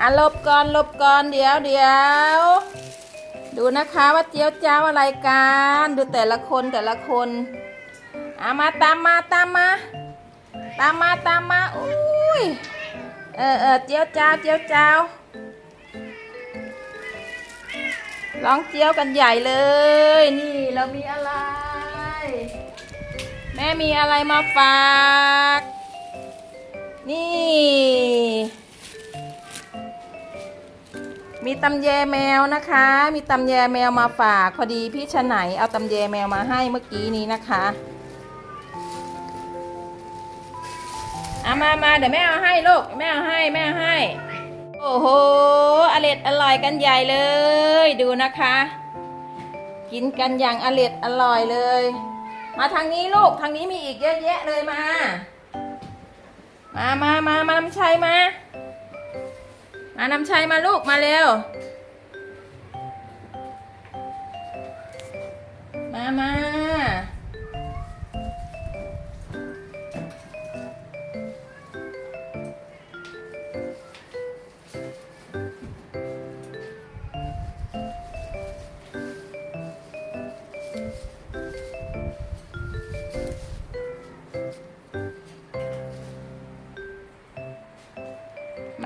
อะลบก่อนลบก่อนเดี๋ยวเดี๋ยวดูนะคะว่าเจียวเจ้าอะไรกันดูแต่ละคนแต่ละคนอะมาตามมาตามมา ตามมาตามมาอุ้ยเออเออเจียวเจ้าเจียวเจ้าร้องเจียวกันใหญ่เลย นี่เรามีอะไร แม่มีอะไรมาฝาก นี่ มีตำแยแมวนะคะ มีตำแยแมวมาฝากพอดีพี่ชะไหนเอาตำแยแมวมาให้เมื่อกี้นี้นะคะเอามามาเดี๋ยวแม่เอาให้ลูกแม่เอาให้แม่เอาให้ โอ้โหอร่อยอร่อยกันใหญ่เลย ดูนะคะ กินกันอย่างอร่อยอร่อยเลย มาทางนี้ลูกทางนี้มีอีกเยอะแยะเลยมา มามามามานำชัยมา มานำชัยมาลูกมาเร็ว มามา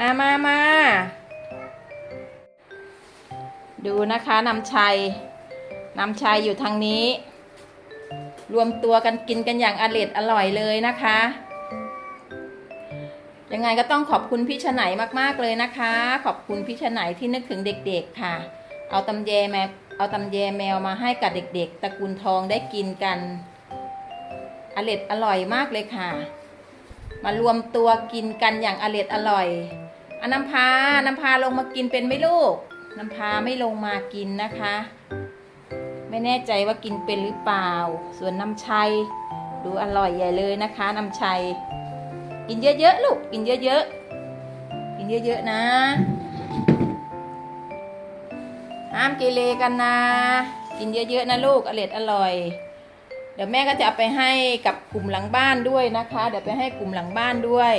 มามามาดูนะคะนำชัยนำชัยอยู่ทางนี้ รวมตัวกันกินกันอย่างอร่อยอร่อยเลยนะคะ ยังไงก็ต้องขอบคุณพี่ชะไหนมากๆเลยนะคะ ขอบคุณพี่ชะไหนที่นึกถึงเด็กๆค่ะ เอาตำแยแมวเอาตำแยแมวมาให้กับเด็กๆตระกูลทองได้กินกันอร่อยอร่อยมากเลยค่ะ มารวมตัวกินกันอย่างอร่อยอร่อย อะน้ำพาน้ำพาลงมากินเป็นไหมลูก น้ำพาไม่ลงมากินนะคะ ไม่แน่ใจว่ากินเป็นหรือเปล่า ส่วนน้ำชัย ดูอร่อยใหญ่เลยนะคะ น้ำชัย กินเยอะๆลูก กินเยอะๆ กินเยอะๆนะห้ามเกเรกันนะ กินเยอะๆนะลูกอร่อยอร่อย เดี๋ยวแม่ก็จะเอาไปให้กับกลุ่มหลังบ้านด้วยนะคะ เดี๋ยวไปให้กลุ่มหลังบ้านด้วย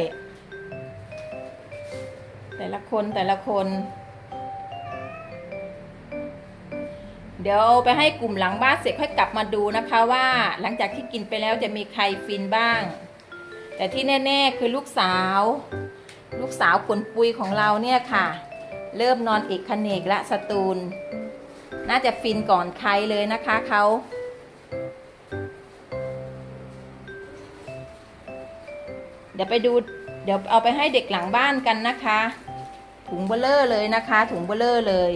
แต่ละคนแต่ละคน เดี๋ยวไปให้กลุ่มหลังบ้านเสร็จค่อยกลับมาดูนะคะว่า หลังจากที่กินไปแล้วจะมีใครฟินบ้าง แต่ที่แน่ ๆ คือลูกสาว ลูกสาวขนปุยของเราเนี่ยค่ะ เริ่มนอนเอกขเนกและสตูล น่าจะฟินก่อนใครเลยนะคะเขาเดี๋ยวไปดู เดี๋ยวเอาไปให้เด็กหลังบ้านกันนะคะ ถุงเบลเลอร์เลยนะคะ ถุงเบลเลอร์เลย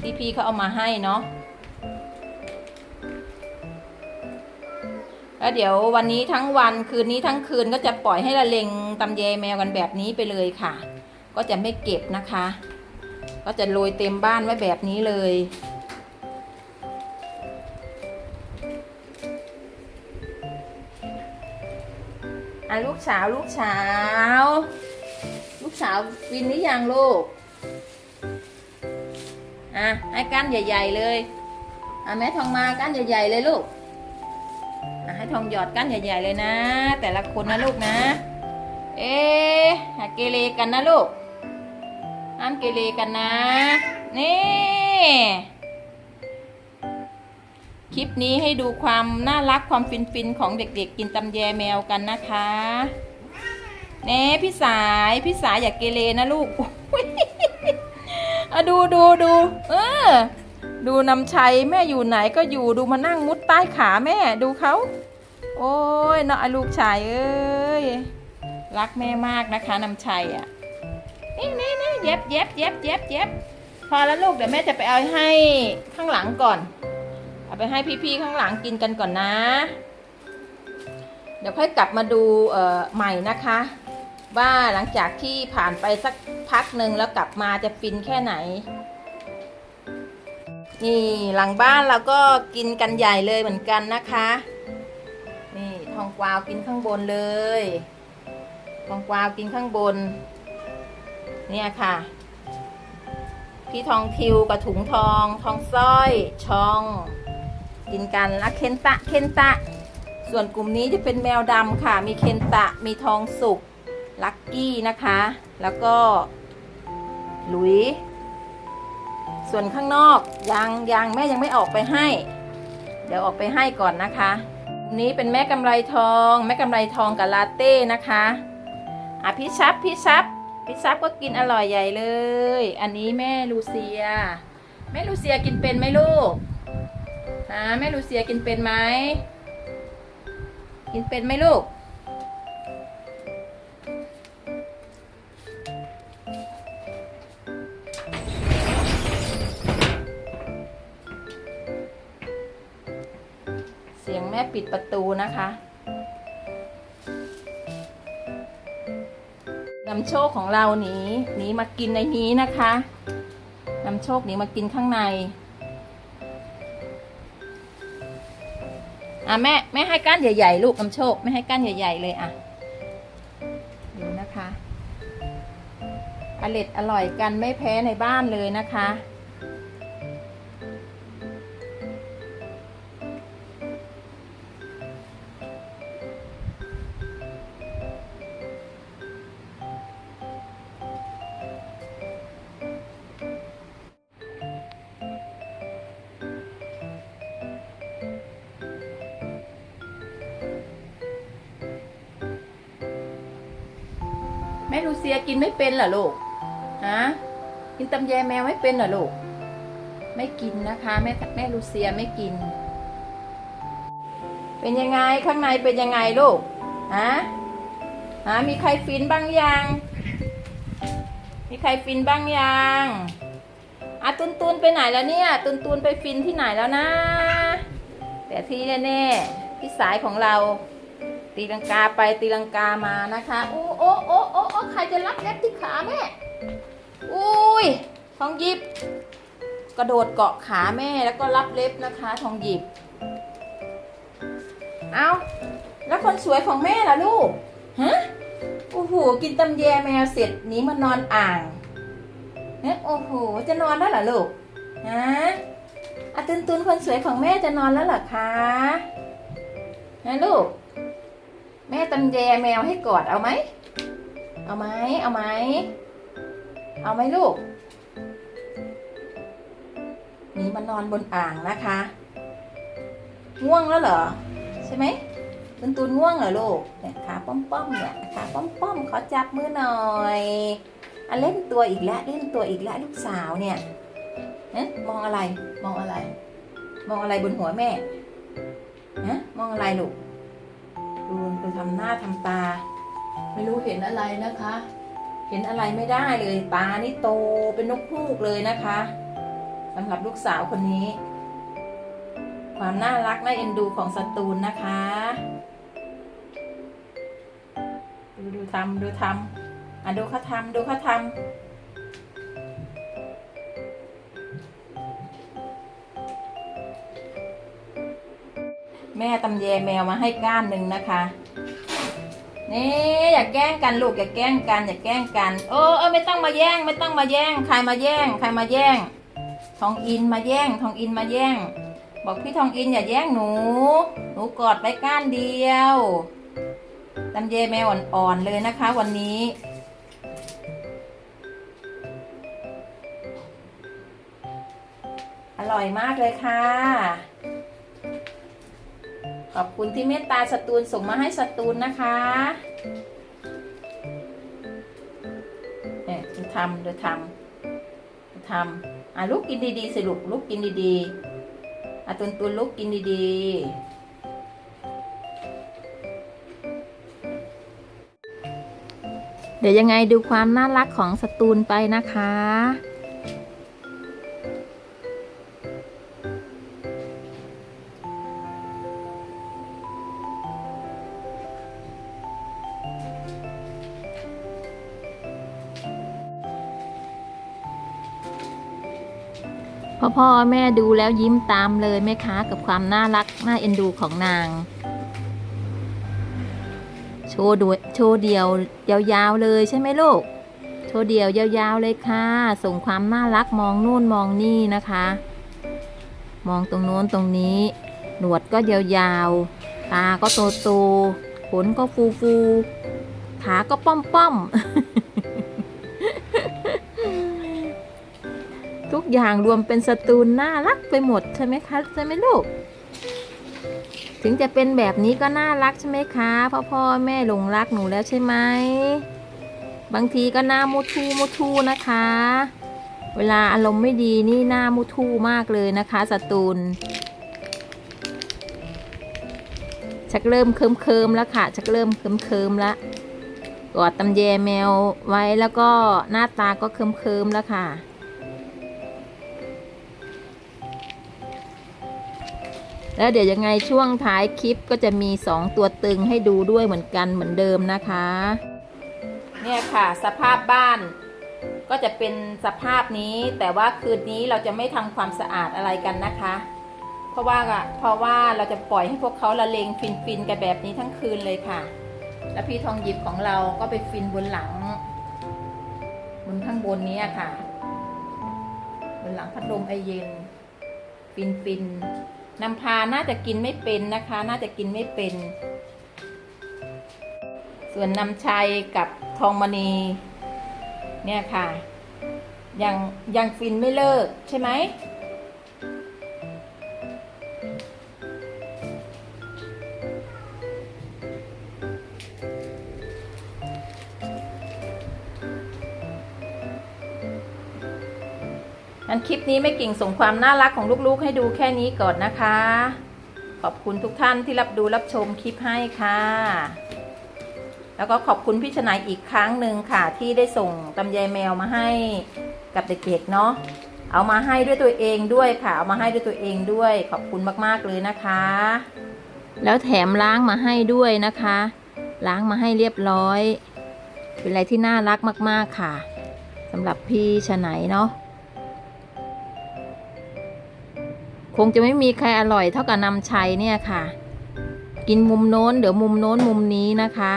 ที่พี่เขาเอามาให้เนาะแล้วเดี๋ยววันนี้ทั้งวันคืนนี้ทั้งคืนก็จะปล่อยให้ละเลงตำแยแมวกันแบบนี้ไปเลยค่ะ ก็จะไม่เก็บนะคะ ก็จะโรยเต็มบ้านไว้แบบนี้เลยอะลูกสาวลูกสาว สาววินหรือยังลูก อะ ให้ก้านใหญ่ ๆ เลย อะแม่ทองมาก้านใหญ่ ๆ เลยลูก อะให้ทองหยอดก้านใหญ่ ๆ เลยนะ แต่ละคนนะลูกนะ เอ๊ะหาเกเรกันนะลูกห้ามเกเรกันนะ นี่คลิปนี้ให้ดูความน่ารักความฟินฟินๆของเด็กๆ กินตำแยแมวกันนะคะ เน่พี่สายพี่สายอย่าเกเรนะลูกอะดูดูดูเออ ดูนำชัยแม่อยู่ไหนก็อยู่ดูมานั่งมุดใต้ขาแม่ดูเขาโอ้ยเนาะลูกชายเอ้ยรักแม่มากนะคะนำชัยอะนี่นี่นี่เย็บเย็บเย็บเย็บเย็บพอแล้วลูกเดี๋ยวแม่จะไปเอาให้ข้างหลังก่อน เอาไปให้พี่ๆข้างหลังกินกันก่อนนะ เดี๋ยวค่อยกลับมาดูเอ่อใหม่นะคะ ว่าหลังจากที่ผ่านไปสักพักหนึ่งแล้วกลับมาจะฟินแค่ไหน นี่หลังบ้านเราก็กินกันใหญ่เลยเหมือนกันนะคะ นี่ทองกวาวกินข้างบนเลยทองกวาวกินข้างบน เนี่ยค่ะ พี่ทองทิวกับถุงทอง ทองสร้อยช่อง กินกันแล้วเคนตะเคนตะ ส่วนกลุ่มนี้จะเป็นแมวดำค่ะ มีเคนตะมีทองสุก ลักกี้นะคะ แล้วก็หลุย ส่วนข้างนอกยังยังแม่ยังไม่ออกไปให้ เดี๋ยวออกไปให้ก่อนนะคะนี้เป็นแม่กำไรทอง แม่กำไรทองกับลาเต้นะคะอะพี่ชับพี่ชับพี่ชับก็กินอร่อยใหญ่เลย อันนี้แม่ลูเซีย แม่ลูเซียกินเป็นไหมลูกนะแม่ลูเซียกินเป็นไหม กินเป็นไหมลูก ม่ปิดประตูนะคะนำโชคของเราหนีหนีมากินในนี้นะคะนำโชคหนีมากินข้างในอะแม่แม่ให้ก้านใหญ่ ๆ ลูกนำโชคไม่ให้ก้านใหญ่ ๆ เลยอะดูนะคะอร่อยอร่อยกันไม่แพ้ในบ้านเลยนะคะ ม่ลูเซียกินไม่เป็นเหรอลูกฮะกินตำแยแมวไม่เป็นเหรอลูก ไม่กินนะคะ แม่แม่ลูเซียไม่กิน เป็นยังไงข้างในเป็นยังไงลูกฮะฮะมีใครฟินบ้างยังมีใครฟินบ้างยังอะตุนตุนไปไหนแล้วเนี่ย ตุนตุนไปฟินที่ไหนแล้วนะ แต่ที่แน่ๆพี่สายของเรา ตีลังกาไปตีลังกามานะคะโอ้โอ้โอ้โอ้โอ้ใครจะรับเล็บที่ขาแม่อุ้ยทองหยิบ กระโดดเกาะขาแม่แล้วก็รับเล็บนะคะทองหยิบเอาแล้วคนสวยของแม่ล่ะลูกฮะโอ้โหกินตำแยแมวเสร็จหนี้มานอนอ่างเฮ้โอ้โหจะนอนแล้วเหรอลูกฮะอาตุนตุนคนสวยของแม่จะนอนแล้วเหรอคะฮะลูก แม่ตำแยแมวให้กอดเอาไหม เอาไหม เอาไหม เอาไหมลูก นี่มานอนบนอ่างนะคะ ง่วงแล้วเหรอ ใช่ไหมตุนตุนง่วงเหรอลูก เนี่ยขาป้อมป้อมๆเนี่ยขาป้อมป้อมๆขอจับมือหน่อยอเล่นตัวอีกแล้วเล่นตัวอีกแล้วลูกสาวเนี่ยเอ๊ะมองอะไร มองอะไร มองอะไรบนหัวแม่ฮะมองอะไรลูก ดูดูทำหน้าทำตา ไม่รู้เห็นอะไรนะคะ เห็นอะไรไม่ได้เลย ตานี่โตเป็นนกฮูกเลยนะคะสำหรับลูกสาวคนนี้ ความน่ารักน่าเอ็นดูของสตูลนะคะ ดูดูทำดูทำอะดูเขาทำดูเขาทำ แม่ตำแยแมวมาให้ก้านหนึ่งนะคะนี่อย่าแกล้งกันลูกอย่าแกล้งกันอย่าแกล้งกันเออเออไม่ต้องมาแย่ง ไม่ต้องมาแย่ง ใครมาแย่ง ใครมาแย่ง ทองอินมาแย่ง ทองอินมาแย่ง บอกพี่ทองอินอย่าแย่งหนู หนูกอดไปก้านเดียวตำเยแมวอ่อนๆเลยนะคะ วันนี้ อร่อยมากเลยค่ะ ขอบคุณที่เมตตาสตูลส่งมาให้สตูลนะคะเนี่ยดูทำดูทำดูทำอะลูกกินดีๆสิลูกลูกกินดีๆอะตุนตุนลูกกินดีๆเดี๋ยวยังไงดูความน่ารักของสตูลไปนะคะ พ่อแม่ดูแล้วยิ้มตามเลยแม่ค้ากับความน่ารักน่าเอ็นดูของนาง โชว์ด้วยโชว์เดียวยาวๆเลยใช่ไหมลูก โชว์เดียวยาวๆเลยค่ะ ส่งความน่ารักมองนู่นมองนี่นะคะ มองตรงโน้นตรงนี้ หนวดก็ยาวๆ ตาก็โตๆขนก็ฟูๆขาก็ป้อมๆ อย่างรวมเป็นสตูนน่ารักไปหมดใช่ไหมคะใช่ไหมลูก ถึงจะเป็นแบบนี้ก็น่ารักใช่ไหมคะพ่อพ่อแม่หลงรักหนูแล้วใช่ไหมบางทีก็หน้ามุทูมุทูนะคะ เวลาอารมณ์ไม่ดีนี่หน้ามุทูมากเลยนะคะสตูนชักเริ่มเคิมเคิมแล้วค่ะ ชักเริ่มเคิมเคิมแล้วกอดตำแยแมวไว้แล้วก็หน้าตาก็เคิมเคิมแล้วค่ะ แล้วเดี๋ยวยังไงช่วงท้ายคลิปก็จะมี 2 ตัวตึงให้ดูด้วยเหมือนกันเหมือนเดิมนะคะ เนี่ยค่ะสภาพบ้าน ก็จะเป็นสภาพนี้ แต่ว่าคืนนี้เราจะไม่ทำความสะอาดอะไรกันนะคะ เพราะว่าเพราะว่าเราจะปล่อยให้พวกเขาละเลงฟินฟินกันแบบนี้ทั้งคืนเลยค่ะ แล้วพี่ทองหยิบของเราก็ไปฟินบนหลัง บนข้างบนนี้ค่ะ บนหลังพัดลมไอเย็น ฟินฟิน นำพาน่าจะกินไม่เป็นนะคะ น่าจะกินไม่เป็น ส่วนนำชัยกับทองมณี เนี่ยค่ะ ยังยังฟินไม่เลิกใช่ไหม งั้นคลิปนี้ไม่กิ่งส่งความน่ารักของลูกๆ ให้ดูแค่นี้ก่อนนะคะ ขอบคุณทุกท่านที่รับดูรับชมคลิปให้ค่ะ แล้วก็ขอบคุณพี่ชนายอีกครั้งหนึ่งค่ะ ที่ได้ส่งตำยายแมวมาให้กับเด็กๆเนาะเอามาให้ด้วยตัวเองด้วยค่ะ เอามาให้ด้วยตัวเองด้วย ขอบคุณมากๆเลยนะคะ แล้วแถมล้างมาให้ด้วยนะคะ ล้างมาให้เรียบร้อย เป็นอะไรที่น่ารักมากๆค่ะสำหรับพี่ชนายเนาะ คงจะไม่มีใครอร่อยเท่ากับนำชัยเนี่ยค่ะ กินมุมโน้นเดี๋ยวมุมโน้นมุมนี้นะคะ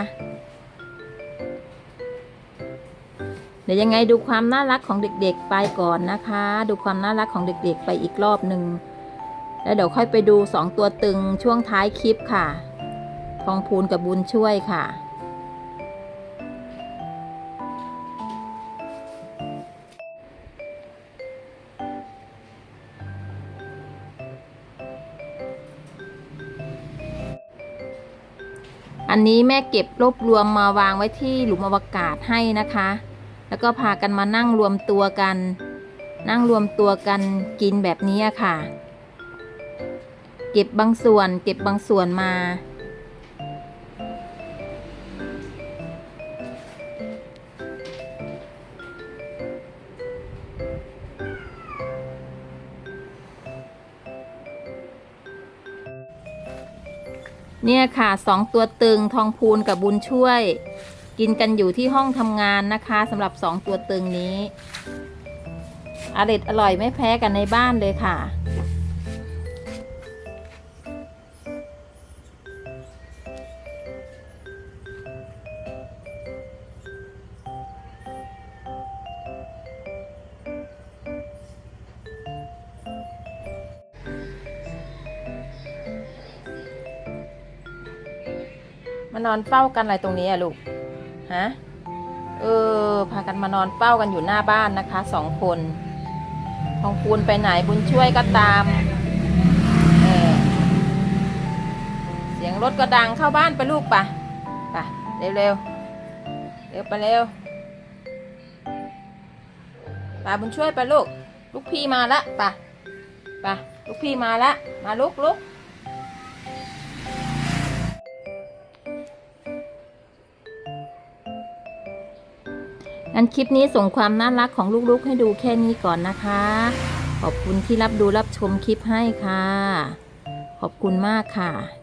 เดี๋ยวยังไงดูความน่ารักของเด็กๆไปก่อนนะคะ ดูความน่ารักของเด็กๆ ไปอีกรอบหนึ่งแล้วเดี๋ยวค่อยไปดูสองตัวตึงช่วงท้ายคลิปค่ะ ทองพูนกับบุญช่วยค่ะ อันนี้แม่เก็บรวบรวมมาวางไว้ที่หลุมอวกาศให้นะคะ แล้วก็พากันมานั่งรวมตัวกัน นั่งรวมตัวกันกินแบบนี้ค่ะ เก็บบางส่วน เก็บบางส่วนมา เนี่ยค่ะสองตัวตึงทองพูนกับบุญช่วย กินกันอยู่ที่ห้องทำงานนะคะสำหรับสองตัวตึงนี้อร่อยอร่อยไม่แพ้กันในบ้านเลยค่ะานอนเฝ้ากันอะไรตรงนี้อะลูก ฮะ เออ พากันมานอนเฝ้ากันอยู่หน้าบ้านนะคะสองคนทองคูณไปไหนบุญช่วยก็ตาม เออ เสียงรถก็ดังเข้าบ้านไปลูกปะปะเร็วเร็วเร็วไปเร็วปาบุญช่วยไปลูก ลูกพี่มาละปะปะลูกพี่มาละ มาลุกลุกั้นคลิปนี้ส่งความน่ารักของลูกๆ ให้ดูแค่นี้ก่อนนะคะ ขอบคุณที่รับดูรับชมคลิปให้ค่ะ ขอบคุณมากค่ะ